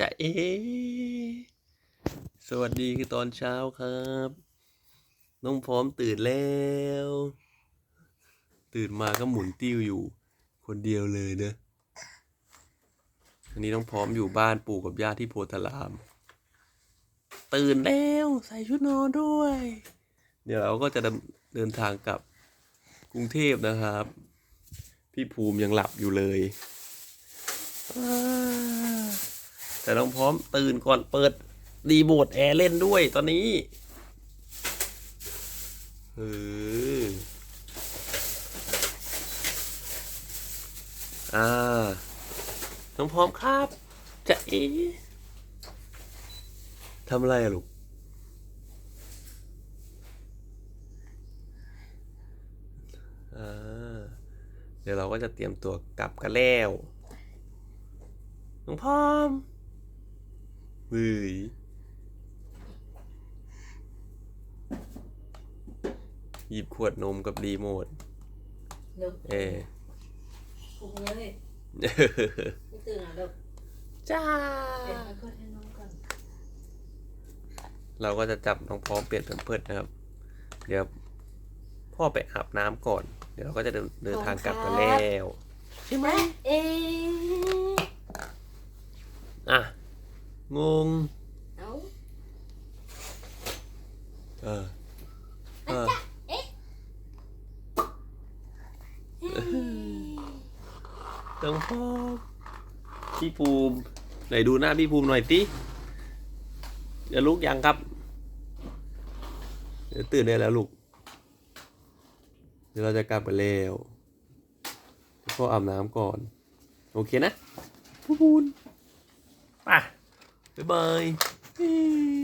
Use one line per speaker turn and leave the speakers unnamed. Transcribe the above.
จะเอ สวัสดีคือตอนเช้าครับ น้องพร้อมตื่นแล้ว ตื่นมาก็หมุนติ้วอยู่ คนเดียวเลยเนอะอันนี้น้องพร้อมอยู่บ้านปู่กับย่าที่โพธาราม ตื่นแล้วใส่ชุดนอนด้วย เดี๋ยวเราก็จะเดินทางกลับกรุงเทพนะครับ พี่ภูมิยังหลับอยู่เลยอ แต่น้องพร้อมตื่นก่อนเปิดรีโมทแอร์เล่นด้วยตอนนี้เอออ่า น้องพร้อมครับ จะเอ๋ทำอะไรอะลูกอ่าเดี๋ยวเราก็จะเตรียมตัวกลับกันแล้วน้องพร้อม เฮ้ยหยิบขวดนมกับรีโมท
เดี๋ยว
เอ
ปลุกเลยไม่ตื่นอะเดี๋ยว
จ้า
เดี๋ยวให้กดให้น้องก่อน
เราก็จะจับน้องพร้อมเปลี่ยนแผ่นเพิดนะครับ เดี๋ยวพ่อไปอาบน้ำก่อน เดี๋ยวเราก็จะเดินเดินทางกลับกันแล้ว ใช่ไหม
เอ๊ะ
อะ งง
เอ้า
เออเออน้องพร้อมพี่ภูมิไหนดูหน้าพี่ภูมิหน่อยสิเดี๋ยวลุกยังครับเดี๋ยวตื่นได้แล้วลูก เดี๋ยวเราจะกลับไปแล้วพ่ออาบน้ำก่อน โอเคนะพูนไป Bye bye.